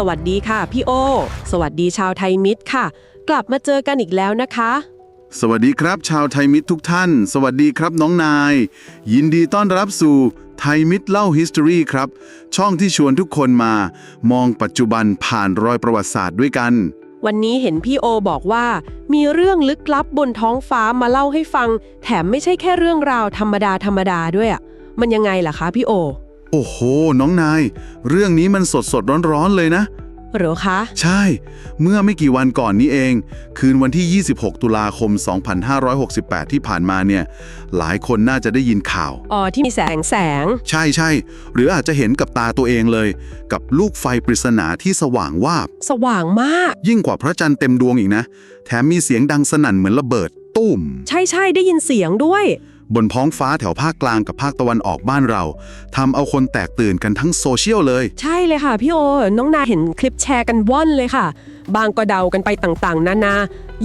สวัสดีค่ะพี่โอ สวัสดีชาวไทยมิตรค่ะ กลับมาเจอกันอีกแล้วนะคะ สวัสดีครับ ชาวไทยมิตรทุกท่าน สวัสดีครับน้องนาย ยินดีต้อนรับสู่ไทยมิตรเล่า History ครับ ช่องที่ชวนทุกคนมา มองปัจจุบันผ่านรอยประวัติศาสตร์ด้วยกัน วันนี้เห็นพี่โอบอกว่า มีเรื่องลึกลับบนท้องฟ้ามาเล่าให้ฟัง แถมไม่ใช่แค่เรื่องราวธรรมดาธรรมดาด้วยอะมันยังไงล่ะคะพี่โอ โอ้โห น้องนาย เรื่องนี้มันสดสดๆร้อนๆเลยนะเหรอคะ ใช่ เมื่อไม่กี่วันก่อนนี้เอง คืนวันที่ 26 ตุลาคม 2568 ที่ผ่านมาเนี่ย หลายคนน่าจะได้ยินข่าว อ๋อ ที่มีแสงแสง ใช่ใช่ หรืออาจจะเห็นกับตาตัวเองเลย กับลูกไฟปริศนาที่สว่างวาบ สว่างมาก ยิ่งกว่าพระจันทร์เต็มดวงอีกนะ แถมมีเสียงดังสนั่นเหมือนระเบิดตุ้ม ใช่ใช่ได้ยินเสียงด้วย บนท้องฟ้าแถวภาคกลางกับภาคตะวันออกบ้านเราทำเอาคนแตกตื่นกันทั้งโซเชียลเลย ใช่เลยค่ะพี่โอ น้องนาเห็นคลิปแชร์กันว่อนเลยค่ะ บางก็เดากันไปต่างๆ นานา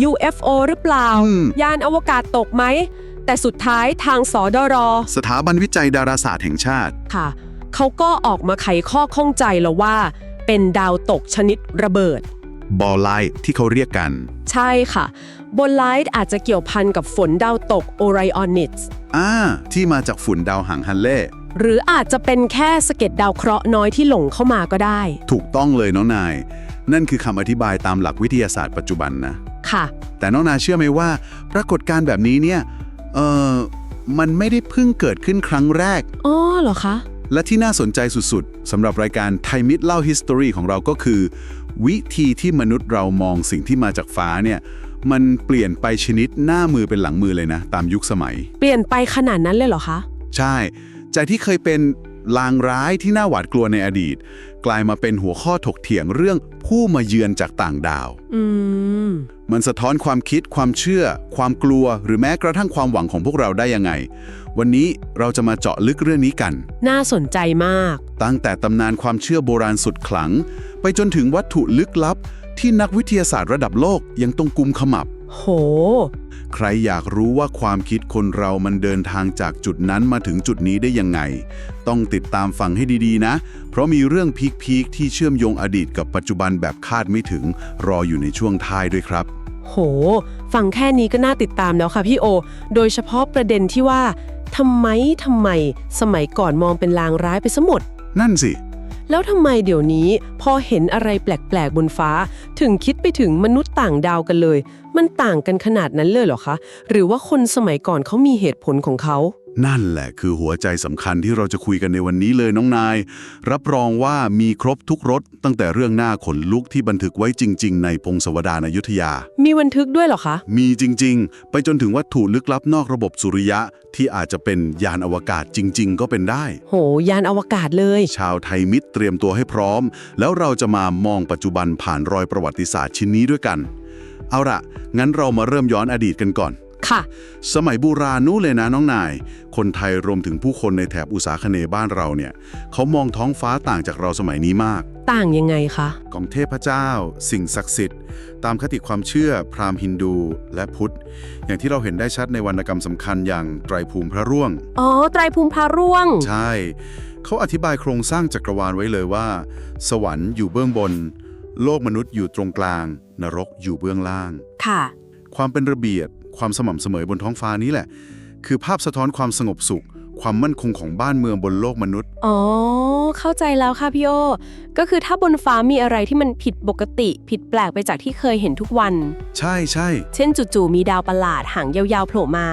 UFO หรือเปล่า อืม ยานอวกาศตกไหม แต่สุดท้ายทางสอดร สถาบันวิจัยดาราศาสตร์แห่งชาติ ค่ะ เขาก็ออกมาไขข้อข้องใจแล้วว่า เป็นดาวตกชนิดระเบิด บอลไลท์ที่เขาเรียกกัน ใช่ค่ะบนไลท์อาจจะเกี่ยวพันกับฝนดาวตกโอไรออนิสอ่า ที่มาจากฝุ่นดาวหางฮันเล่หรืออาจจะเป็นแค่สะเก็ดดาวเคราะห์น้อยที่หลงเข้ามาก็ได้ ถูกต้องเลยน้องนาย นั่นคือคำอธิบายตามหลักวิทยาศาสตร์ปัจจุบันนะ ค่ะ แต่น้องนายเชื่อไหมว่า ปรากฏการณ์แบบนี้เนี่ยเออมันไม่ได้เพิ่งเกิดขึ้นครั้งแรก อ๋อเหรอคะ และที่น่าสนใจสุดๆสำหรับรายการไทยมิตรเล่า History ของเราก็คือ วิธีที่มนุษย์เรามองสิ่งที่มาจากฟ้าเนี่ย มันเปลี่ยนไปชนิดหน้ามือเป็นหลังมือเลยนะ ตามยุคสมัย เปลี่ยนไปขนาดนั้นเลยเหรอคะ ใช่จากที่เคยเป็นลางร้ายที่น่าหวาดกลัวในอดีต กลายมาเป็นหัวข้อถกเถียงเรื่องผู้มาเยือนจากต่างดาว อืม มันสะท้อนความคิด ความเชื่อ ความกลัว หรือแม้กระทั่งความหวังของพวกเราได้ยังไง วันนี้เราจะมาเจาะลึกเรื่องนี้กัน น่าสนใจมาก ตั้งแต่ตำนานความเชื่อโบราณสุดขลัง ไปจนถึงวัตถุลึกลับ ที่นักวิทยาศาสตร์ระดับโลกยังต้องกุมขมับ โห ใครอยากรู้ว่าความคิดคนเรามันเดินทางจากจุดนั้นมาถึงจุดนี้ได้ยังไง ต้องติดตามฟังให้ดีๆนะ เพราะมีเรื่องพีคๆที่เชื่อมโยงอดีตกับปัจจุบันแบบคาดไม่ถึง รออยู่ในช่วงท้ายด้วยครับ โห ฟังแค่นี้ก็น่าติดตามแล้วค่ะพี่โอ โดยเฉพาะประเด็นที่ว่าทำไมทำไม สมัยก่อนมองเป็นลางร้ายไปซะหมด นั่นสิ แล้วทำไมเดี๋ยวนี้พอเห็นอะไรแปลกๆบนฟ้า ถึงคิดไปถึงมนุษย์ต่างดาวกันเลย มันต่างกันขนาดนั้นเลยเหรอคะ หรือว่าคนสมัยก่อนเขามีเหตุผลของเขา นั่นแหละคือหัวใจสำคัญที่เราจะคุยกันในวันนี้เลยน้องนาย รับรองว่ามีครบทุกรสตั้งแต่เรื่องหน้าขนลุกที่บันทึกไว้จริง ๆ ในพงศาวดารอยุธยา มีบันทึกด้วยเหรอคะ มีจริง ๆ ไปจนถึงวัตถุลึกลับนอกระบบสุริยะ ที่อาจจะเป็นยานอวกาศจริง ๆ ก็เป็นได้ โห ยานอวกาศเลย ชาวไทยมิตรเตรียมตัวให้พร้อม แล้วเราจะมามองปัจจุบันผ่านรอยประวัติศาสตร์ชิ้นนี้ด้วยกัน เอาละงั้นเรามาเริ่มย้อนอดีตกันก่อน ค่ะ สมัยโบูราณนู้นเลยนะน้องนาย คนไทยรวมถึงผู้คนในแถบอุษาคเนย์บ้านเราเนี่ยเขามองท้องฟ้าต่างจากเราสมัยนี้มาก ต่างยังไงคะกองเทพเจ้า สิ่งศักดิ์สิทธิ์ ตามคติความเชื่อพราหมณ์ฮินดูและพุทธ อย่างที่เราเห็นได้ชัดในวรรณกรรมสำคัญอย่างไตรภูมิพระร่วง อ๋อ ไตรภูมิพาร่วง ใช่ เขาอธิบายโครงสร้างจักรวาลไว้เลยว่า สวรรค์อยู่เบื้องบน โลกมนุษย์อยู่ตรงกลาง นรกอยู่เบื้องล่าง ค่ะ ความเป็นระเบียบ ความสม่ำเสมอบนท้องฟ้านี้แหละ คือภาพสะท้อนความสงบสุข ความมั่นคงของบ้านเมืองบนโลกมนุษย์ อ๋อ เข้าใจแล้วค่ะพี่โอ ก็คือถ้าบนฟ้ามีอะไรที่มันผิดปกติ ผิดแปลกไปจากที่เคยเห็นทุกวัน ใช่ใช่เช่นจู่ๆมีดาวประหลาดหางยาวๆโผล่มา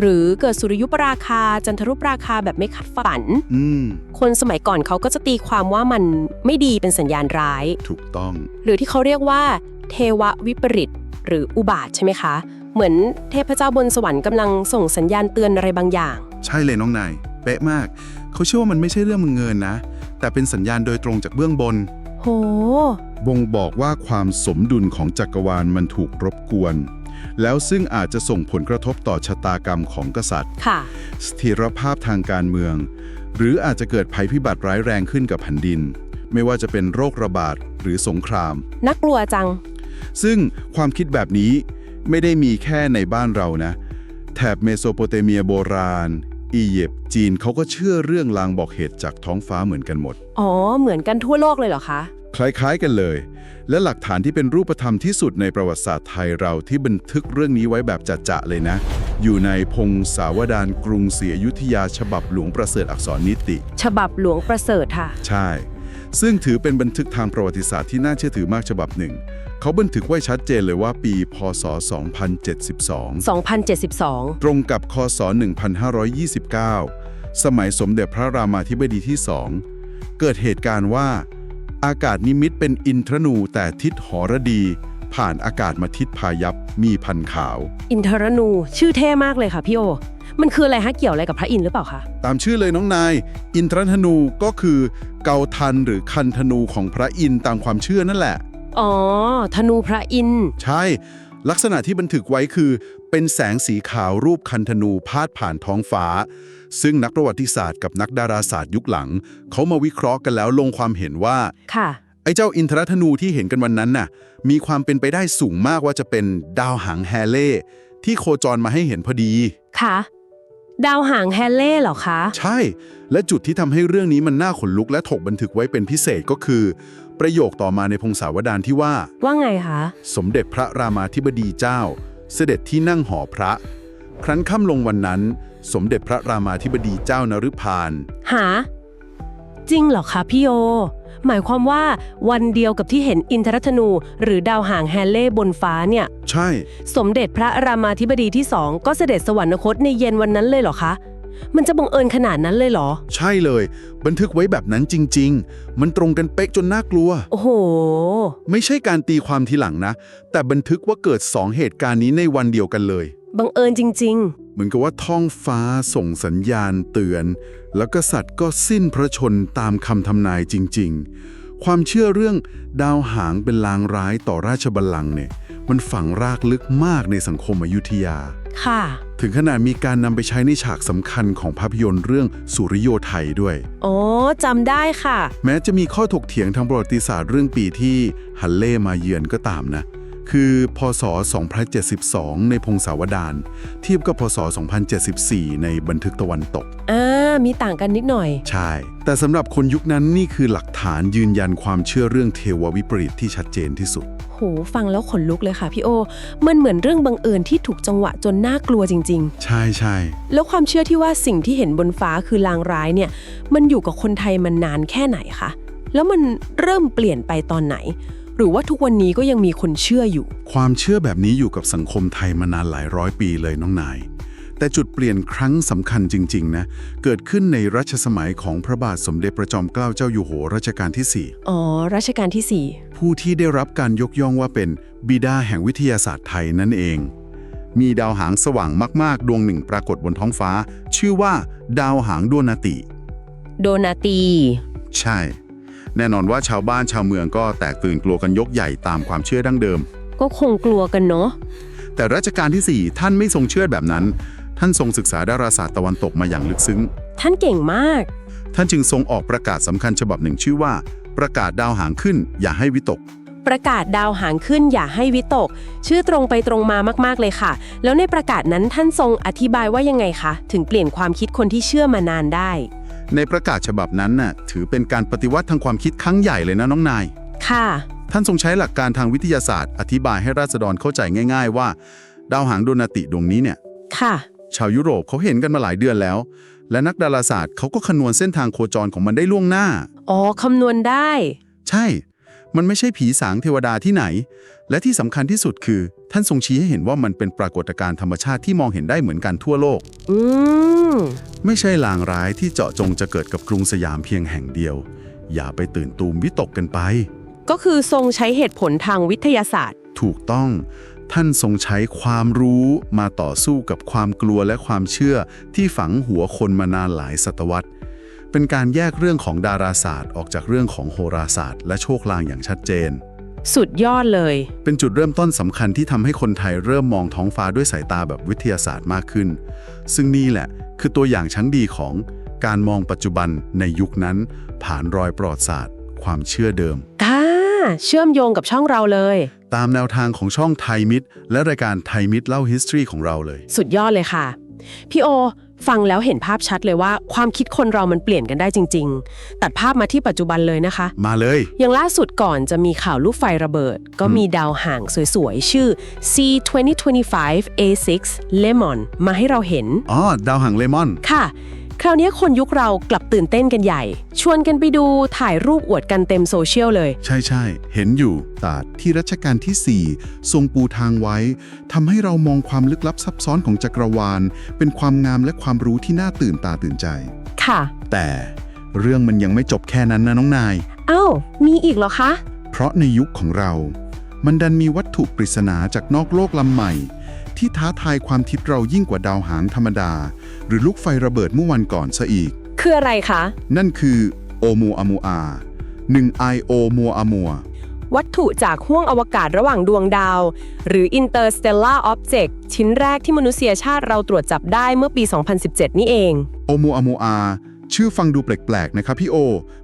หรือเกิดสุริยุปราคาจันทรุปราคาแบบไม่คาดฝัน อืม คนสมัยก่อนเขาก็จะตีความว่ามันไม่ดีเป็นสัญญาณร้าย ถูกต้อง หรือที่เขาเรียกว่า เทววิปริต หรืออุบาทใช่ไหมคะ เหมือนเทพเจ้าบนสวรรค์กำลังส่งสัญญาณเตือนอะไรบางอย่าง ใช่เลยน้องนาย เป๊ะมาก เขาเชื่อว่ามันไม่ใช่เรื่องมึงเงินนะ แต่เป็นสัญญาณโดยตรงจากเบื้องบน โห บ่งบอกว่าความสมดุลของจักรวาลมันถูกรบกวน แล้วซึ่งอาจจะส่งผลกระทบต่อชะตากรรมของกษัตริย์ ค่ะ เสถียรภาพทางการเมือง หรืออาจจะเกิดภัยพิบัติร้ายแรงขึ้นกับแผ่นดิน ไม่ว่าจะเป็นโรคระบาดหรือสงคราม น่ากลัวจัง ซึ่งความคิดแบบนี้ ไม่ได้มีแค่ในบ้านเรานะ แถบเมโสโปเตเมียโบราณ อียิปต์จีนเขาก็เชื่อเรื่องลางบอกเหตุจากท้องฟ้าเหมือนกันหมด อ๋อ เหมือนกันทั่วโลกเลยเหรอคะ คล้ายๆกันเลย และหลักฐานที่เป็นรูปธรรมที่สุดในประวัติศาสตร์ไทยเราที่บันทึกเรื่องนี้ไว้แบบจัดๆเลยนะ อยู่ในพงศาวดารกรุงศรีอยุธยา ฉบับหลวงประเสริฐอักษรนิติ ฉบับหลวงประเสริฐค่ะ ใช่ ซึ่งถือเป็นบันทึกทางประวัติศาสตร์ที่น่าเชื่อถือมากฉบับหนึ่ง เขาบันทึกไว้ชัดเจนเลยว่าปี พศ 2072 2072 ตรงกับคศ 1529 สมัยสมเด็จพระรามาธิบดีที่สองเกิดเหตุการณ์ว่า อากาศนิมิตเป็นอินทรนูแต่ทิศหรดี ผ่านอากาศมาทิศพายัพมีพันขาว อินทรนูชื่อเท่มากเลยค่ะพี่โอ มันคืออะไรฮะเกี่ยวอะไรกับพระอินทร์หรือเปล่าคะตามชื่อเลยน้องนาย อินทรธนูก็คือเกาทันหรือคันธนูของพระอินทร์ตามความเชื่อนั่นแหละ อ๋อ ธนูพระอินทร์ใช่ ลักษณะที่บันทึกไว้คือ เป็นแสงสีขาวรูปคันธนูพาดผ่านท้องฟ้า ซึ่งนักประวัติศาสตร์กับนักดาราศาสตร์ยุคหลัง เขามาวิเคราะห์กันแล้วลงความเห็นว่า ค่ะ ไอ้เจ้าอินทรธนูที่เห็นกันวันนั้นน่ะ มีความเป็นไปได้สูงมากว่าจะเป็นดาวหางแฮเล่ที่โคจรมาให้เห็นพอดี ค่ะ ดาวหางแฮเล่เหรอคะ ใช่ และจุดที่ทำให้เรื่องนี้มันน่าขนลุกและถกบันทึกไว้เป็นพิเศษก็คือ ประโยคต่อมาในพงศาวดารที่ว่า ว่าไงคะ สมเด็จพระรามาธิบดีเจ้า เสด็จที่นั่งหอพระ ครั้นค่ำลงวันนั้น สมเด็จพระรามาธิบดีเจ้านฤพาน หา จริงเหรอคะพี่โอ หมายความว่าวันเดียวกับที่เห็นอินทรธนู หรือดาวหางแฮเล่บนฟ้าเนี่ย ใช่ สมเด็จพระรามาธิบดีที่สองก็เสด็จสวรรคตในเย็นวันนั้นเลยเหรอคะ มันจะบังเอิญขนาดนั้นเลยเหรอ ใช่เลย บันทึกไว้แบบนั้นจริง ๆ มันตรงกันเป๊กจนน่ากลัว โอ้โห ไม่ใช่การตีความทีหลังนะ แต่บันทึกว่าเกิดสองเหตุการณ์นี้ในวันเดียวกันเลย บังเอิญจริงเหมือนกับว่าท้องฟ้าส่งสัญญาณเตือน แล้วกษัตริย์ก็สิ้นพระชนตามคำทำนายจริง ๆ ความเชื่อเรื่องดาวหางเป็นลางร้ายต่อราชบัลลังก์เนี่ย มันฝังรากลึกมากในสังคมอยุธยาๆ ค่ะ ถึงขนาดมีการนำไปใช้ในฉากสำคัญของภาพยนตร์เรื่องสุริโยไทยด้วยอ๋อจำได้ค่ะ แม้จะมีข้อถกเถียงทางประวัติศาสตร์เรื่องปีที่ฮันเล่มาเยือนก็ตามนะ คือพศ 2072 ในพงศาวดารเทียบกับพศ 2074 ในบันทึกตะวันตก อ่า มีต่างกันนิดหน่อย ใช่ แต่สำหรับคนยุคนั้นนี่คือหลักฐานยืนยันความเชื่อเรื่องเทววิปริตที่ชัดเจนที่สุด โหฟังแล้วขนลุกเลยค่ะพี่โอ มันเหมือนเรื่องบังเอิญที่ถูกจังหวะจนน่ากลัวจริงใช่ใช่ๆแล้วความเชื่อที่ว่าสิ่งที่เห็นบนฟ้าคือลางร้ายเนี่ย มันอยู่กับคนไทยมันนานแค่ไหนคะ แล้วมันเริ่มเปลี่ยนไปตอนไหน หรือว่าทุกวันนี้ก็ยังมีคนเชื่ออยู่ ความเชื่อแบบนี้อยู่กับสังคมไทยมานานหลายร้อยปีเลยน้องนาย แต่จุดเปลี่ยนครั้งสำคัญจริง ๆ นะ เกิดขึ้นในรัชสมัยของพระบาทสมเด็จพระจอมเกล้าเจ้าอยู่หัวรัชกาลที่อ๋อ รัชกาลที่ 4 ผู้ที่ได้รับการยกย่องว่าเป็นบิดาแห่งวิทยาศาสตร์ไทยนั่นเอง มีดาวหางสว่างมากๆ ดวงหนึ่งปรากฏบนท้องฟ้า ชื่อว่า ดาวหางดวนาติ4โดนาตี ใช่ แน่นอนว่าชาวบ้านชาวเมืองก็แตกตื่นกลัวกันยกใหญ่ตามความเชื่อดั้งเดิม ก็คงกลัวกันเนาะแต่รัชกาลที่ 4 ท่านไม่ทรงเชื่อแบบนั้น ท่านทรงศึกษาดาราศาสตร์ตะวันตกมาอย่างลึกซึ้ง ท่านเก่งมาก ท่านจึงทรงออกประกาศสำคัญฉบับหนึ่งชื่อว่า ประกาศดาวหางขึ้น อย่าให้วิตก ประกาศดาวหางขึ้นอย่าให้วิตก ชื่อตรงไปตรงมามากๆเลยค่ะ แล้วในประกาศนั้นท่านทรงอธิบายว่ายังไงคะ ถึงเปลี่ยนความคิดคนที่เชื่อมานานได้ ในประกาศฉบับนั้นน่ะถือเป็นการปฏิวัติทางความคิดครั้งใหญ่เลยนะน้องนาย ค่ะ ท่านทรงใช้หลักการทางวิทยาศาสตร์ อธิบายให้ราษฎรเข้าใจง่าย ๆ ว่า ดาวหางโดนาติดวงนี้เนี่ย ค่ะ ชาวยุโรปเขาเห็นกันมาหลายเดือนแล้ว และนักดาราศาสตร์เขาก็คำนวณเส้นทางโคจรของมันได้ล่วงหน้า อ๋อคำนวณได้ ใช่ มันไม่ใช่ผีสางเทวดาที่ไหน และที่สำคัญที่สุดคือ ท่านทรงชี้ให้เห็นว่ามันเป็นปรากฏการณ์ธรรมชาติที่มองเห็นได้เหมือนกันทั่วโลก อืม ไม่ใช่ลางร้ายที่เจาะจงจะเกิดกับกรุงสยามเพียงแห่งเดียว อย่าไปตื่นตูมวิตกกันไป ก็คือทรงใช้เหตุผลทางวิทยาศาสตร์ ถูกต้อง ท่านทรงใช้ความรู้มาต่อสู้กับความกลัวและความเชื่อที่ฝังหัวคนมานานหลายศตวรรษ เป็นการแยกเรื่องของดาราศาสตร์ ออกจากเรื่องของโหราศาสตร์ และโชคลางอย่างชัดเจน สุดยอดเลย เป็นจุดเริ่มต้นสำคัญที่ทำให้คนไทยเริ่มมองท้องฟ้าด้วยสายตาแบบวิทยาศาสตร์มากขึ้น ซึ่งนี่แหละคือตัวอย่างชั้นดีของการมองปัจจุบันในยุคนั้น ผ่านรอยประวัติศาสตร์ ความเชื่อเดิมค่ะ เชื่อมโยงกับช่องเราเลย ตามแนวทางของช่องไทยมิตรและรายการไทยมิตรเล่า history ของเราเลย สุดยอดเลยค่ะ พี่โอ ฟังแล้วเห็นภาพชัดเลยว่า ความคิดคนเรามันเปลี่ยนกันได้จริง ๆ ตัดภาพมาที่ปัจจุบันเลยนะคะ มาเลย อย่างล่าสุดก่อนจะมีข่าวลูกไฟระเบิด ก็มีดาวห่างสวยๆ ชื่อ C2025A6 Lemon มาให้เราเห็น อ๋อ ดาวหางเลมอน ค่ะค ราวนี้คนยุคเรากลับตื่นเต้นกันใหญ่ ชวนกันไปดูถ่ายรูปอวดกันเต็มโซเชียลเลย ใช่ใช่เห็นอยู่ตาดที่รัชกาลที่ 4 ทรงปูทางไว้ทำให้เรามองความลึกลับซับซ้อนของจักรวาล เป็นความงามและความรู้ที่น่าตื่นตาตื่นใจ ค่ะ แต่เรื่องมันยังไม่จบแค่นั้นนะน้องนาย เอ้า มีอีกเหรอคะ เพราะในยุคของเรา มันดันมีวัตถุปริศนาจากนอกโลกลำใหม่ ที่ท้าทายความคิดเรายิ่งกว่าดาวหางธรรมดา หรือลูกไฟระเบิดเมื่อวันก่อนซะอีก คืออะไรคะ นั่นคือโอมูอามูอา1 I O มัวอามัววัตถุจากห้วงอวกาศระหว่างดวงดาว หรือ Interstellar Object ชิ้นแรกที่มนุษยชาติเราตรวจจับได้เมื่อปี 2017 นี่เองโอมูอามูอาชื่อฟังดูแปลกๆ นะครับพี่โอ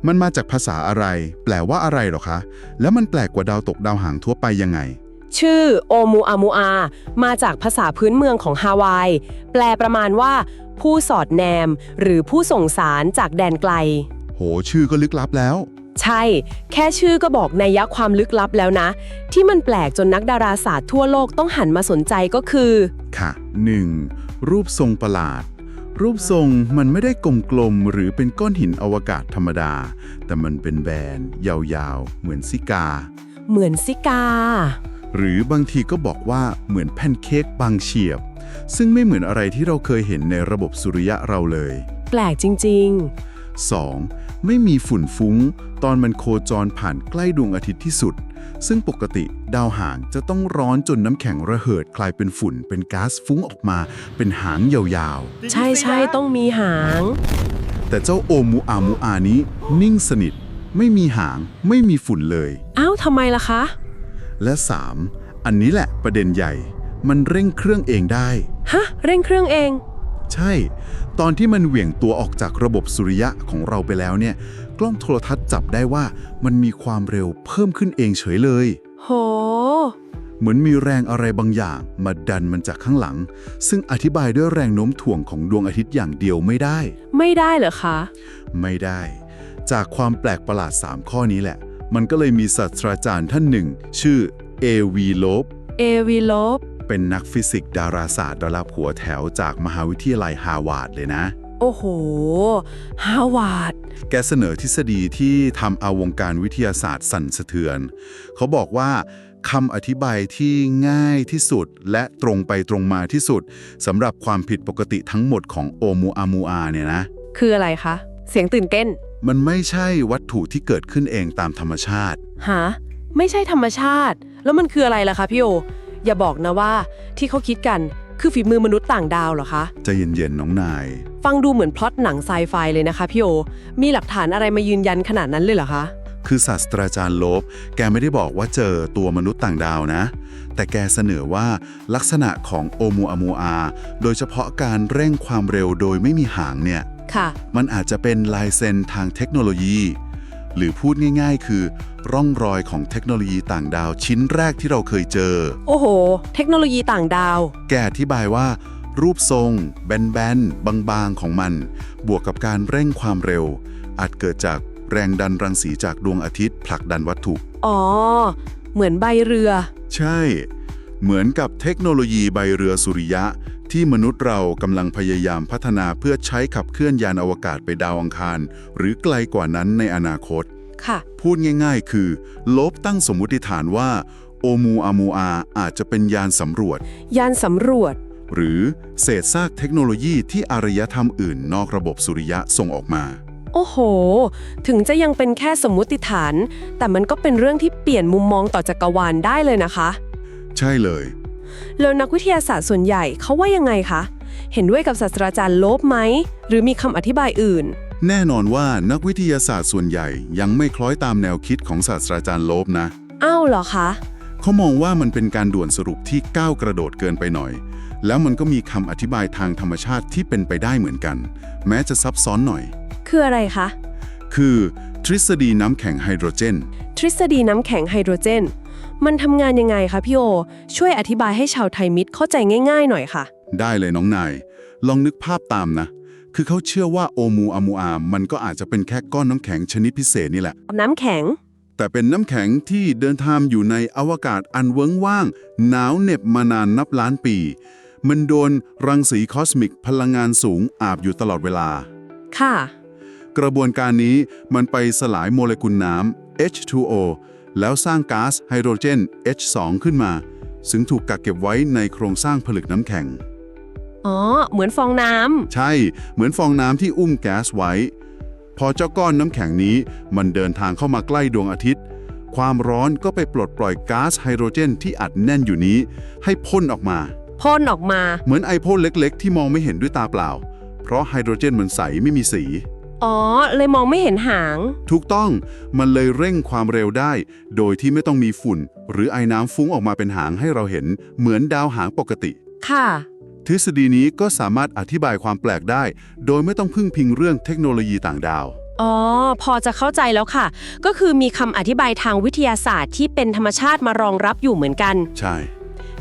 มันมาจากภาษาอะไร แปลว่าอะไรหรอคะ แล้วมันแปลกกว่าดาวตกดาวหางทั่วไปยังไง ชื่อโอมูอามูอา มาจากภาษาพื้นเมืองของฮาวาย แปลประมาณว่า ผู้สอดแนม หรือผู้ส่งสารจากแดนไกล โห ชื่อก็ลึกลับแล้ว ใช่ แค่ชื่อก็บอกนัยยะความลึกลับแล้วนะ ที่มันแปลกจนนักดาราศาสตร์ทั่วโลกต้องหันมาสนใจก็คือ ค่ะ 1. รูปทรงประหลาด รูปทรงมันไม่ได้กลมๆหรือเป็นก้อนหินอวกาศธรรมดา แต่มันเป็นแบน ยาวๆ เหมือนซิกา เหมือนซิกา หรือบางทีก็บอกว่าเหมือนแพนเค้กบางเฉียบ ซึ่งไม่เหมือนอะไรที่เราเคยเห็นในระบบสุริยะเราเลย แปลกจริง 2. ไม่มีฝุ่นฟุ้ง ตอนมันโคจรผ่านใกล้ดวงอาทิตย์ที่สุด ซึ่งปกติดาวหางจะต้องร้อนจนน้ำแข็งระเหิดคลายเป็นฝุ่น เป็นก๊าซฟุ้งออกมา เป็นหางยาวๆใช่ใช่ต้องมีหางๆแต่เจ้าโอมูอามูอานี้นิ่งสนิท ไม่มีหางไม่มีฝุ่นเลย อ้าวทำไมล่ะคะ และ 3. อันนี้แหละประเด็นใหญ่ มันเร่งเครื่องเองได้ ฮะ เร่งเครื่องเอง ใช่ ตอนที่มันเหวี่ยงตัวออกจากระบบสุริยะของเราไปแล้วเนี่ย กล้องโทรทัศน์จับได้ว่ามันมีความเร็วเพิ่มขึ้นเองเฉยเลย โห เหมือนมีแรงอะไรบางอย่างมาดันมันจากข้างหลัง ซึ่งอธิบายด้วยแรงโน้มถ่วงของดวงอาทิตย์อย่างเดียวไม่ได้ ไม่ได้เหรอคะ ไม่ได้ จากความแปลกประหลาด 3 ข้อนี้แหละ มันก็เลยมีศาสตราจารย์ท่านหนึ่ง ชื่อเอวีโลบเอวีลบเป็นนักฟิสิกส์ดาราศาสตร์ระดับหัวแถวจากมหาวิทยาลัยฮาวาดเลยนะ โอ้โห ฮาวาด แกเสนอทฤษฎีที่ทำเอาวงการวิทยาศาสตร์สั่นสะเทือน เขาบอกว่าคำอธิบายที่ง่ายที่สุดและตรงไปตรงมาที่สุดสำหรับความผิดปกติทั้งหมดของโอมูอามูอาเนี่ยนะ คืออะไรคะ เสียงตื่นเต้น มันไม่ใช่วัตถุที่เกิดขึ้นเองตามธรรมชาติฮะไม่ใช่ธรรมชาติ แล้วมันคืออะไรล่ะคะพี่โอ อย่าบอกนะว่าที่เขาคิดกันคือฝีมือมนุษย์ต่างดาวเหรอคะ ใจะเย็นๆน้องนาย ฟังดูเหมือนพล็อตหนังไซไฟเลยนะคะพี่โอ มีหลักฐานอะไรมายืนยันขนาดนั้นเลยเหรอคะ คือศาสตราจารย์โลบ แกไม่ได้บอกว่าเจอตัวมนุษย์ต่างดาวนะ แต่แกเสนอว่าลักษณะของโอมูอามูอา โดยเฉพาะการเร่งความเร็วโดยไม่มีหางเนี่ย ค่ะ มันอาจจะเป็นลายเซ็นทางเทคโนโลยี หรือพูดง่าย ๆ คือ ร่องรอยของเทคโนโลยีต่างดาวชิ้นแรกที่เราเคยเจอ โอ้โห เทคโนโลยีต่างดาว แกอธิบายว่า รูปทรง แบนๆ บางๆ ของมัน บวกกับการเร่งความเร็ว อาจเกิดจากแรงดันรังสีจากดวงอาทิตย์ผลักดันวัตถุ อ๋อ เหมือนใบเรือ ใช่ เหมือนกับเทคโนโลยีใบเรือสุริยะ ที่มนุษย์เรากำลังพยายามพัฒนาเพื่อใช้ขับเคลื่อนยานอวกาศไปดาวอังคาร หรือไกลกว่านั้นในอนาคต ค่ะ พูดง่าย ๆ คือ ลบตั้งสมมุติฐานว่าโอมูอามูอาอาจจะเป็นยานสำรวจ ยานสำรวจ หรือเศษซากเทคโนโลยีที่อารยธรรมอื่นนอกระบบสุริยะส่งออกมา โอ้โห ถึงจะยังเป็นแค่สมมุติฐาน แต่มันก็เป็นเรื่องที่เปลี่ยนมุมมองต่อจักรวาลได้เลยนะคะ ใช่เลย แล้วนักวิทยาศาสตร์ส่วนใหญ่เขาว่ายังไงคะ เห็นด้วยกับศาสตราจารย์โลบไหม หรือมีคำอธิบายอื่น แน่นอนว่านักวิทยาศาสตร์ส่วนใหญ่ยังไม่คล้อยตามแนวคิดของศาสตราจารย์โลบนะ อ้าวเหรอคะ เขามองว่ามันเป็นการด่วนสรุปที่ก้าวกระโดดเกินไปหน่อย แล้วมันก็มีคำอธิบายทางธรรมชาติที่เป็นไปได้เหมือนกัน แม้จะซับซ้อนหน่อย คืออะไรคะ คือทฤษฎีน้ำแข็งไฮโดรเจน ทฤษฎีน้ำแข็งไฮโดรเจน มันทำงานยังไงคะพี่โอ ช่วยอธิบายให้ชาวไทยมิตรเข้าใจง่ายๆหน่อยค่ะ ได้เลยน้องนาย ลองนึกภาพตามนะ คือเขาเชื่อว่าโอมูอามูอามันก็อาจจะเป็นแค่ก้อนน้ำแข็งชนิดพิเศษนี่แหละ น้ำแข็ง แต่เป็นน้ำแข็งที่เดินทางอยู่ในอวกาศอันเวิ้งว่าง หนาวเหน็บมานานนับล้านปี มันโดนรังสีคอสมิกพลังงานสูงอาบอยู่ตลอดเวลา ค่ะ กระบวนการนี้มันไปสลายโมเลกุลน้ำ H2O แล้วสร้างก๊าซไฮโดรเจน H2 ขึ้นมา ซึ่งถูกกักเก็บไว้ในโครงสร้างผลึกน้ำแข็ง อ๋อ เหมือนฟองน้ำ ใช่ เหมือนฟองน้ำที่อุ้มแก๊สไว้ พอเจ้าก้อนน้ำแข็งนี้ มันเดินทางเข้ามาใกล้ดวงอาทิตย์ ความร้อนก็ไปปลดปล่อยก๊าซไฮโดรเจนที่อัดแน่นอยู่นี้ ให้พ่นออกมา พ่นออกมา เหมือนไอพ่นเล็ก ๆ ที่มองไม่เห็นด้วยตาเปล่า เพราะไฮโดรเจนมันใสไม่มีสี อ๋อ เลยมองไม่เห็นหาง ถูกต้องมันเลยเร่งความเร็วได้ โดยที่ไม่ต้องมีฝุ่น หรือไอน้ำฟุ้งออกมาเป็นหางให้เราเห็น เหมือนดาวหางปกติ ค่ะ ทฤษฎีนี้ก็สามารถอธิบายความแปลกได้ โดยไม่ต้องพึ่งพิงเรื่องเทคโนโลยีต่างดาว อ๋อ พอจะเข้าใจแล้วค่ะ ก็คือมีคำอธิบายทางวิทยาศาสตร์ที่เป็นธรรมชาติมารองรับอยู่เหมือนกัน ใช่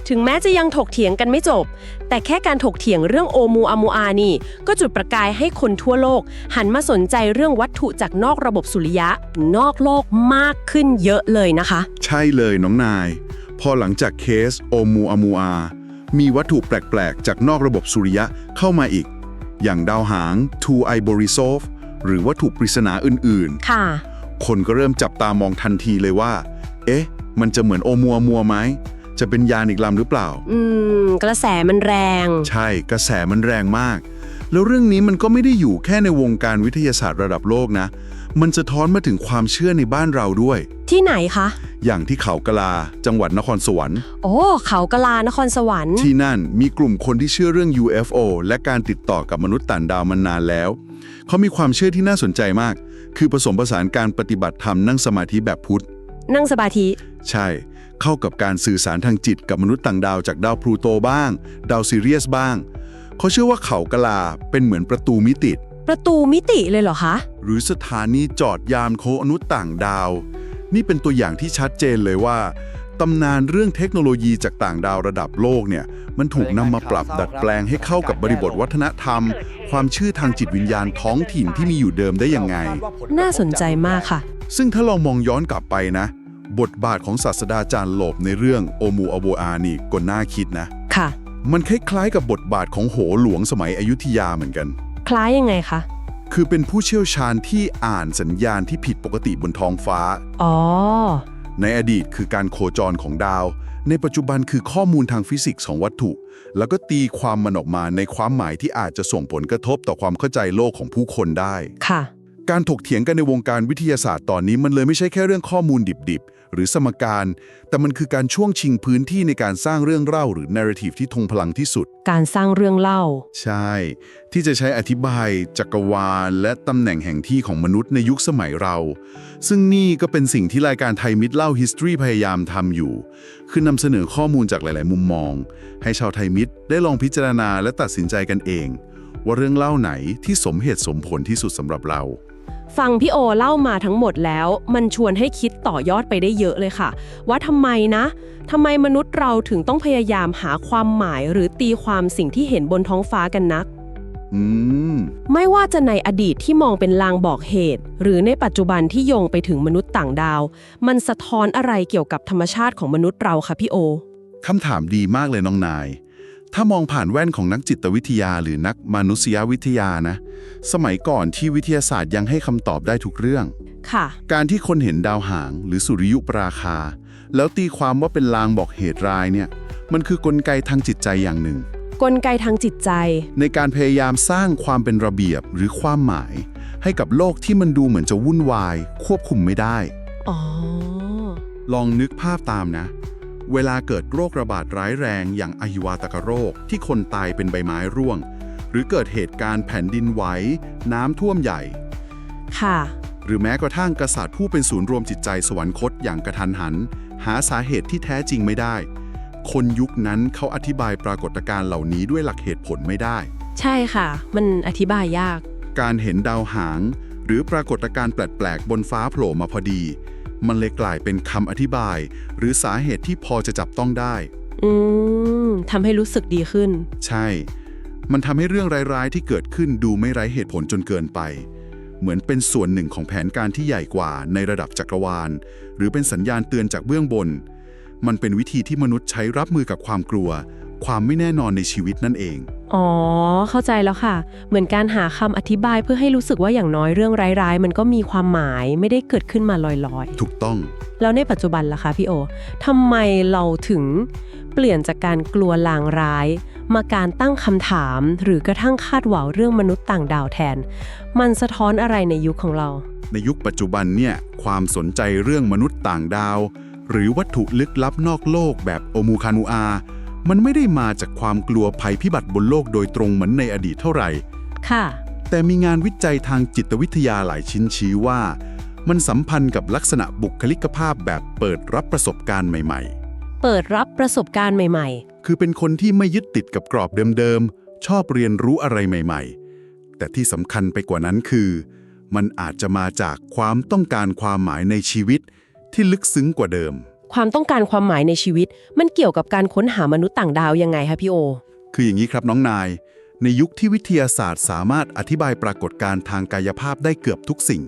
ถึงแม้จะยังถกเถียงกันไม่จบ แต่แค่การถกเถียงเรื่องโอมูอามูอานี่ ก็จุดประกายให้คนทั่วโลก หันมาสนใจเรื่องวัตถุจากนอกระบบสุริยะ นอกโลกมากขึ้นเยอะเลยนะคะ ใช่เลยน้องนาย พอหลังจากเคสโอมูอามูอา มีวัตถุแปลก ๆ จากนอกระบบสุริยะเข้ามาอีก อย่างดาวหางทูไอโบริโซฟหรือวัตถุปริศนาอื่นค่ะๆคนก็เริ่มจับตามองทันทีเลยว่า เอ๊ะ มันจะเหมือนโอมูอามัวไหม จะเป็นยานอีกลำหรือเปล่า อืม กระแสมันแรง ใช่กระแสมันแรงมาก แล้วเรื่องนี้มันก็ไม่ได้อยู่แค่ในวงการวิทยาศาสตร์ระดับโลกนะ มันจะท้อนมาถึงความเชื่อในบ้านเราด้วย ที่ไหนคะ อย่างที่เขากะลา จังหวัดนครสวรรค์ โอ้เขากะลานครสวรรค์ ที่นั่นมีกลุ่มคนที่เชื่อเรื่อง UFO และการติดต่อกับมนุษย์ต่างดาวมานานแล้ว เขามีความเชื่อที่น่าสนใจมาก คือผสมผสานการปฏิบัติธรรมนั่งสมาธิแบบพุทธ นั่งสมาธิ ใช่ เข้ากับการสื่อสารทางจิตกับมนุษย์ต่างดาวจากดาวพลูโตบ้าง ดาวซีเรียสบ้าง เขาเชื่อว่าเขากะลาเป็นเหมือนประตูมิติ ประตูมิติเลยเหรอคะ หรือสถานีจอดยานโคอนุษย์ต่างดาว นี่เป็นตัวอย่างที่ชัดเจนเลยว่าตำนานเรื่องเทคโนโลยีจากต่างดาวระดับโลกเนี่ยมันถูกนำมาปรับดัดแปลงให้เข้ากับบริบทวัฒนธรรม ความเชื่อทางจิตวิญญาณท้องถิ่นที่มีอยู่เดิมได้ยังไง น่าสนใจมากค่ะ ซึ่งถ้าลองมองย้อนกลับไปนะ บทบาทของศาสดาจารย์โลบในเรื่องโอมูอโบอานี่ก็น่าคิดนะ ค่ะ มันคล้ายๆกับบทบาทของโหหลวงสมัยอยุธยาเหมือนกัน คล้ายยังไงคะ คือเป็นผู้เชี่ยวชาญที่อ่านสัญญาณที่ผิดปกติบนท้องฟ้า อ๋อ ในอดีตคือการโคจรของดาว ในปัจจุบันคือข้อมูลทางฟิสิกส์ของวัตถุ แล้วก็ตีความมันออกมาในความหมายที่อาจจะส่งผลกระทบต่อความเข้าใจโลกของผู้คนได้ ค่ะการถกเถียงกันในวงการวิทยาศาสตร์ตอนนี้มันเลยไม่ใช่แค่เรื่องข้อมูลดิบๆ หรือสมการ แต่มันคือการช่วงชิงพื้นที่ในการสร้างเรื่องเล่าหรือ narrative ที่ทรงพลังที่สุด การสร้างเรื่องเล่า ใช่ ที่จะใช้อธิบายจักรวาล และตำแหน่งแห่งที่ของมนุษย์ในยุคสมัยเรา ซึ่งนี่ก็เป็นสิ่งที่รายการไทยมิตรเล่า History พยายามทำอยู่ คือนำเสนอข้อมูลจากหลาย ๆ มุมมอง ให้ชาวไทยมิตรได้ลองพิจารณาและตัดสินใจกันเอง ว่าเรื่องเล่าไหนที่สมเหตุสมผลที่สุดสำหรับเรา ฟังพี่โอเล่ามาทั้งหมดแล้ว มันชวนให้คิดต่อยอดไปได้เยอะเลยค่ะ ว่าทำไมนะทำไมมนุษย์เราถึงต้องพยายามหาความหมายหรือตีความสิ่งที่เห็นบนท้องฟ้ากันนัก อืม ไม่ว่าจะในอดีตที่มองเป็นลางบอกเหตุ หรือในปัจจุบันที่โยงไปถึงมนุษย์ต่างดาว มันสะท้อนอะไรเกี่ยวกับธรรมชาติของมนุษย์เราคะพี่โอ คำถามดีมากเลยน้องนาย ถ้ามองผ่านแว่นของนักจิตวิทยาหรือนักมนุษยวิทยานะ สมัยก่อนที่วิทยาศาสตร์ยังให้คำตอบได้ทุกเรื่อง ค่ะ การที่คนเห็นดาวหางหรือสุริยุปราคา แล้วตีความว่าเป็นลางบอกเหตุร้ายเนี่ย มันคือกลไกทางจิตใจอย่างหนึ่ง กลไกทางจิตใจ ในการพยายามสร้างความเป็นระเบียบหรือความหมาย ให้กับโลกที่มันดูเหมือนจะวุ่นวาย ควบคุมไม่ได้ อ๋อ ลองนึกภาพตามนะ เวลาเกิดโรคระบาดร้ายแรงอย่างอหิวาตกโรคที่คนตายเป็นใบไม้ร่วง หรือเกิดเหตุการณ์แผ่นดินไหว น้ำท่วมใหญ่ ค่ะ หรือแม้กระทั่งกษัตริย์ผู้เป็นศูนย์รวมจิตใจสวรรคตอย่างกระทันหัน หาสาเหตุที่แท้จริงไม่ได้ คนยุคนั้นเขาอธิบายปรากฏการณ์เหล่านี้ด้วยหลักเหตุผลไม่ได้ ใช่ค่ะ มันอธิบายยาก การเห็นดาวหาง หรือปรากฏการณ์แปลกๆบนฟ้าโผล่มาพอดี มันเลยกลายเป็นคำอธิบาย หรือสาเหตุที่พอจะจับต้องได้ อืมทำให้รู้สึกดีขึ้น ใช่ มันทำให้เรื่องร้ายๆ ที่เกิดขึ้นดูไม่ไร้เหตุผลจนเกินไป เหมือนเป็นส่วนหนึ่งของแผนการที่ใหญ่กว่าในระดับจักรวาล หรือเป็นสัญญาณเตือนจากเบื้องบน มันเป็นวิธีที่มนุษย์ใช้รับมือกับความกลัว ความไม่แน่นอนในชีวิตนั่นเอง อ๋อ เข้าใจแล้วค่ะ เหมือนการหาคำอธิบายเพื่อให้รู้สึกว่าอย่างน้อยเรื่องร้ายๆ มันก็มีความหมายไม่ได้เกิดขึ้นมาลอยถูกต้อง ๆ แล้วในปัจจุบันล่ะคะพี่โอทำไมเราถึงเปลี่ยนจากการกลัวลางร้าย มาการตั้งคำถาม หรือกระทั่งคาดหวังเรื่องมนุษย์ต่างดาวแทน มันสะท้อนอะไรในยุคของเรา ในยุคปัจจุบันเนี่ยความสนใจเรื่องมนุษย์ต่างดาว หรือวัตถุลึกลับนอกโลกแบบโอมูคานูอา มันไม่ได้มาจากความกลัวภัยพิบัติบนโลกโดยตรงเหมือนในอดีตเท่าไหร่ ค่ะ แต่มีงานวิจัยทางจิตวิทยาหลายชิ้นชี้ว่า มันสัมพันธ์กับลักษณะบุคลิกภาพแบบเปิดรับประสบการณ์ใหม่ เปิดรับประสบการณ์ใหม่ ๆ คือเป็นคนที่ไม่ยึดติดกับกรอบเดิมๆ ชอบเรียนรู้อะไรใหม่ ๆ แต่ที่สำคัญไปกว่านั้นคือ มันอาจจะมาจากความต้องการความหมายในชีวิตที่ลึกซึ้งกว่าเดิมๆ ความต้องการความหมายในชีวิต มันเกี่ยวกับการค้นหามนุษย์ต่างดาวยังไงคะพี่โอ คืออย่างนี้ครับน้องนาย ในยุคที่วิทยาศาสตร์สามารถอธิบายปรากฏการณ์ทางกายภาพได้เกือบทุกสิ่ง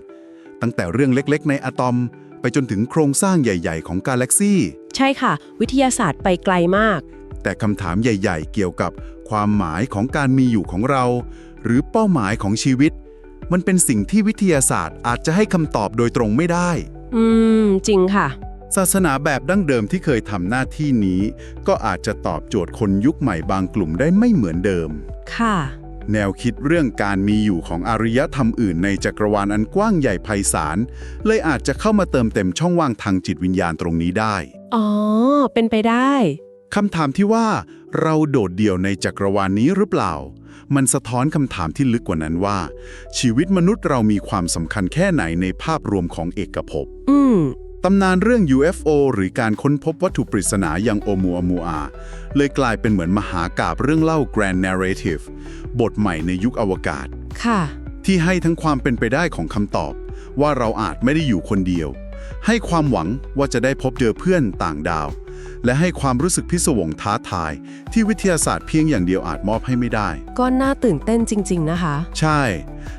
ตั้งแต่เรื่องเล็กๆ ในอะตอม ไปจนถึงโครงสร้างใหญ่ ๆ ของกาแล็กซี่ ใช่ค่ะ วิทยาศาสตร์ไปไกลมาก แต่คำถามใหญ่ ๆ เกี่ยวกับความหมายของการมีอยู่ของเรา หรือเป้าหมายของชีวิต มันเป็นสิ่งที่วิทยาศาสตร์อาจจะให้คำตอบโดยตรงไม่ได้ อืม จริงค่ะ ศาสนาแบบดั้งเดิมที่เคยทำหน้าที่นี้ ก็อาจจะตอบโจทย์คนยุคใหม่บางกลุ่มได้ไม่เหมือนเดิม ค่ะ แนวคิดเรื่องการมีอยู่ของอารยธรรมอื่นในจักรวาลอันกว้างใหญ่ไพศาล เลยอาจจะเข้ามาเติมเต็มช่องว่างทางจิตวิญญาณตรงนี้ได้ อ๋อ เป็นไปได้ คำถามที่ว่า เราโดดเดี่ยวในจักรวาลนี้หรือเปล่า มันสะท้อนคำถามที่ลึกกว่านั้นว่า ชีวิตมนุษย์เรามีความสำคัญแค่ไหนในภาพรวมของเอกภพอืม ตำนานเรื่อง UFO หรือการค้นพบวัตถุปริศนาอย่างโอมูอามูอาเลยกลายเป็นเหมือนมหากาบเรื่องเล่า Grand Narrative บทใหม่ในยุคอวกาศ ค่ะ ที่ให้ทั้งความเป็นไปได้ของคำตอบ ว่าเราอาจไม่ได้อยู่คนเดียว ให้ความหวังว่าจะได้พบเจอเพื่อนต่างดาว และให้ความรู้สึกพิศวงท้าทาย ที่วิทยาศาสตร์เพียงอย่างเดียวอาจมอบให้ไม่ได้ ก็น่าตื่นเต้นจริง ๆ นะคะ ใช่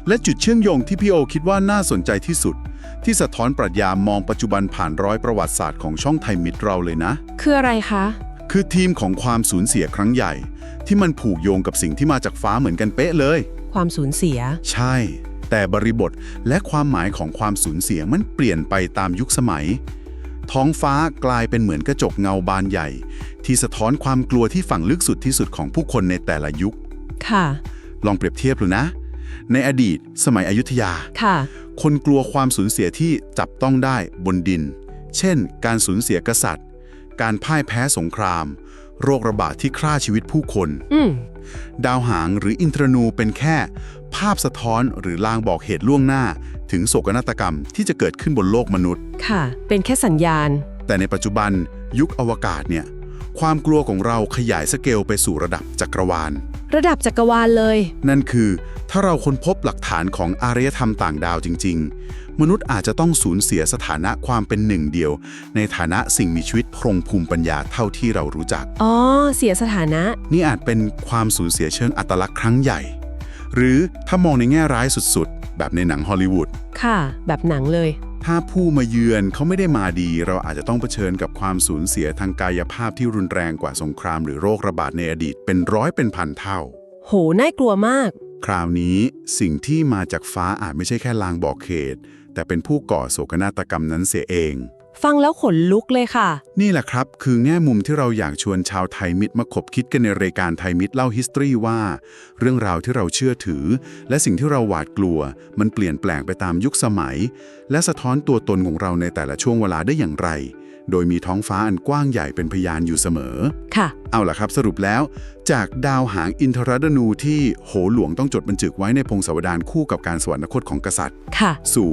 และจุดเชื่อมโยงที่พี่โอคิดว่าน่าสนใจที่สุด ที่สะท้อนปรัชญามองปัจจุบันผ่านร้อยประวัติศาสตร์ของช่องไทยมิตรเราเลยนะ คืออะไรคะ คือทีมของความสูญเสียครั้งใหญ่ ที่มันผูกโยงกับสิ่งที่มาจากฟ้าเหมือนกันเป๊ะเลย ความสูญเสีย ใช่ แต่บริบทและความหมายของความสูญเสียมันเปลี่ยนไปตามยุคสมัย ท้องฟ้ากลายเป็นเหมือนกระจกเงาบานใหญ่ ที่สะท้อนความกลัวที่ฝังลึกสุดที่สุดของผู้คนในแต่ละยุค ค่ะ ลองเปรียบเทียบดูนะ ในอดีต สมัยอยุธยาค่ะ คนกลัวความสูญเสียที่จับต้องได้บนดิน เช่น การสูญเสียกษัตริย์ การพ่ายแพ้สงคราม โรคระบาดที่ฆ่าชีวิตผู้คนอืมดาวหางหรืออินทรนูเป็นแค่ ภาพสะท้อนหรือลางบอกเหตุล่วงหน้า ถึงโศกนาฏกรรมที่จะเกิดขึ้นบนโลกมนุษย์ ค่ะ เป็นแค่สัญญาณ แต่ในปัจจุบันยุคอวกาศเนี่ย ความกลัวของเราขยายสเกลไปสู่ระดับจักรวาล ระดับจักรวาลเลย นั่นคือถ้าเราค้นพบหลักฐานของอารยธรรมต่างดาวจริง ๆ มนุษย์อาจจะต้องสูญเสียสถานะความเป็นหนึ่งเดียว ในฐานะสิ่งมีชีวิตพรงภูมิปัญญาเท่าที่เรารู้จัก อ๋อ เสียสถานะ นี่อาจเป็นความสูญเสียเชิงอัตลักษณ์ครั้งใหญ่ หรือถ้ามองในแง่ร้ายสุดๆ แบบในหนังฮอลลีวูด ค่ะ แบบหนังเลย ถ้าผู้มาเยือนเขาไม่ได้มาดี เราอาจจะต้องเผชิญกับความสูญเสียทางกายภาพที่รุนแรงกว่าสงครามหรือโรคระบาดในอดีตเป็นร้อยเป็นพันเท่า โห น่ากลัวมาก คราวนี้สิ่งที่มาจากฟ้าอาจไม่ใช่แค่ลางบอกเหตุแต่เป็นผู้ก่อโศกนาฏกรรมนั้นเสียเอง ฟังแล้วขนลุกเลยค่ะ นี่แหละครับ คือแง่มุมที่เราอยากชวนชาวไทยมิตรมาคบคิดกันในรายการไทยมิตรเล่าฮิสตรีว่า เรื่องราวที่เราเชื่อถือ และสิ่งที่เราหวาดกลัว มันเปลี่ยนแปลงไปตามยุคสมัย และสะท้อนตัวตนของเราในแต่ละช่วงเวลาได้อย่างไร โดยมีท้องฟ้าอันกว้างใหญ่เป็นพยานอยู่เสมอ ค่ะ เอาล่ะครับสรุปแล้ว จากดาวหางอินทรดนูที่โหหลวงต้องจดบันทึกไว้ในพงศาวดารคู่กับการสวรรคตของกษัตริย์ ค่ะ สู่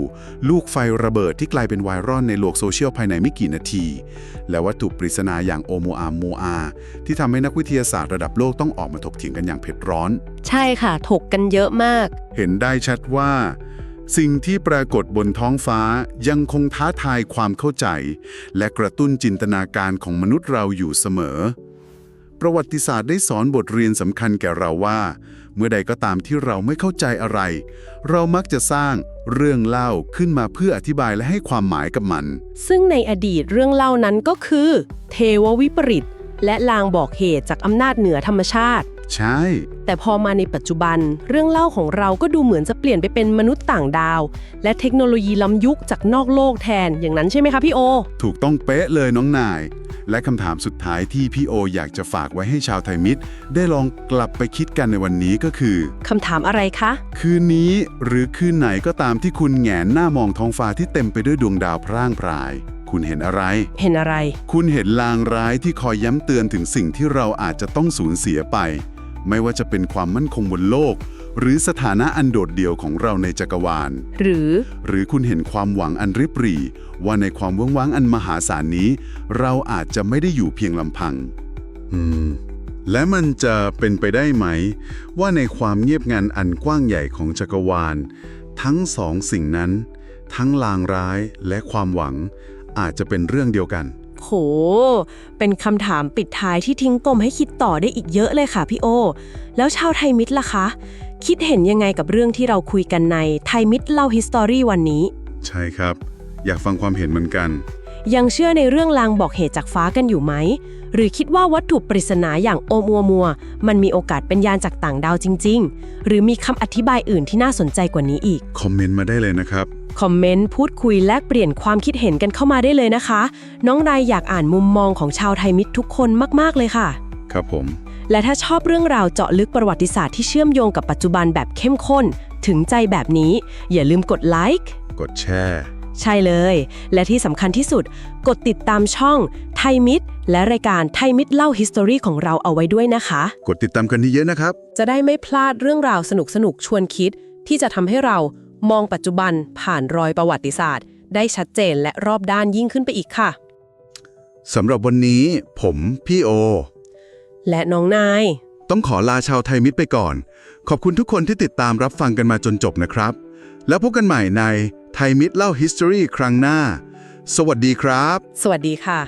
ลูกไฟระเบิดที่กลายเป็นไวรัลในโลกโซเชียลภายในไม่กี่นาที และวัตถุปริศนาอย่างโอโมอาโมอาที่ทำให้นักวิทยาศาสตร์ระดับโลกต้องออกมาถกเถียงกันอย่างเผ็ดร้อน ใช่ค่ะ ถกกันเยอะมาก เห็นได้ชัดว่า สิ่งที่ปรากฏบนท้องฟ้ายังคงท้าทายความเข้าใจ และกระตุ้นจินตนาการของมนุษย์เราอยู่เสมอ ประวัติศาสตร์ได้สอนบทเรียนสำคัญแก่เราว่า เมื่อใดก็ตามที่เราไม่เข้าใจอะไร เรามักจะสร้างเรื่องเล่าขึ้นมาเพื่ออธิบายและให้ความหมายกับมัน ซึ่งในอดีตเรื่องเล่านั้นก็คือ เทววิปริต และลางบอกเหตุจากอำนาจเหนือธรรมชาติ ใช่ แต่พอมาในปัจจุบัน เรื่องเล่าของเราก็ดูเหมือนจะเปลี่ยนไปเป็นมนุษย์ต่างดาว และเทคโนโลยีล้ำยุคจากนอกโลกแทนอย่างนั้นใช่ไหมคะพี่โอ ถูกต้องเป๊ะเลยน้องนาย และคำถามสุดท้ายที่พี่โออยากจะฝากไว้ให้ชาวไทยมิตร ได้ลองกลับไปคิดกันในวันนี้ก็คือ คำถามอะไรคะ คืนนี้หรือคืนไหนก็ตามที่คุณแหงนหน้ามองท้องฟ้าที่เต็มไปด้วยดวงดาวพร่างพราย คุณเห็นอะไร เห็นอะไร คุณเห็นลางร้ายที่คอยย้ำเตือนถึงสิ่งที่เราอาจจะต้องสูญเสียไป ไม่ว่าจะเป็นความมั่นคงบนโลก หรือสถานะอันโดดเดี่ยวของเราในจักรวาล หรือ หรือคุณเห็นความหวังอันริบหรี่ ว่าในความว่างว้างอันมหาศาลนี้ เราอาจจะไม่ได้อยู่เพียงลำพัง อืม และมันจะเป็นไปได้ไหม ว่าในความเงียบงันอันกว้างใหญ่ของจักรวาล ทั้งสองสิ่งนั้น ทั้งลางร้ายและความหวัง อาจจะเป็นเรื่องเดียวกัน โห เป็นคำถามปิดท้ายที่ทิ้งปมให้คิดต่อได้อีกเยอะเลยค่ะพี่โอ แล้วชาวไทยมิตรล่ะคะ คิดเห็นยังไงกับเรื่องที่เราคุยกันในไทยมิตรเล่าฮิสตอรี่วันนี้ ใช่ครับ อยากฟังความเห็นเหมือนกัน ยังเชื่อในเรื่องลางบอกเหตุจากฟ้ากันอยู่ไหม หรือคิดว่าวัตถุปริศนาอย่างโอมัวมัว มันมีโอกาสเป็นยานจากต่างดาวจริง ๆ หรือมีคำอธิบายอื่นที่น่าสนใจกว่านี้อีก คอมเมนต์มาได้เลยนะครับ คอมเมนต์พูดคุยแลกเปลี่ยนความคิดเห็นกันเข้ามาได้เลยนะคะ น้องรายอยากอ่านมุมมองของชาวไทยมิตรทุกคนมากๆเลยค่ะ ครับผม และถ้าชอบเรื่องราวเจาะลึกประวัติศาสตร์ที่เชื่อมโยงกับปัจจุบันแบบเข้มข้น ถึงใจแบบนี้ อย่าลืมกดไลค์กดแชร์ ใช่เลย และที่สำคัญที่สุด กดติดตามช่องไทยมิตรและรายการไทยมิตรเล่าฮิสตอรี่ของเราเอาไว้ด้วยนะคะ กดติดตามกันเยอะๆนะครับ จะได้ไม่พลาดเรื่องราวสนุกๆชวนคิด ที่จะทำให้เรามองปัจจุบันผ่านรอยประวัติศาสตร์ ได้ชัดเจนและรอบด้านยิ่งขึ้นไปอีกค่ะสำหรับวันนี้ผมพี่โอ และน้องนาย ต้องขอลาชาวไทยมิตรไปก่อน ขอบคุณทุกคนที่ติดตามรับฟังกันมาจนจบนะครับ แล้วพบกันใหม่ใน ไทยมิตรเล่า History ครั้งหน้า สวัสดีครับ สวัสดีค่ะ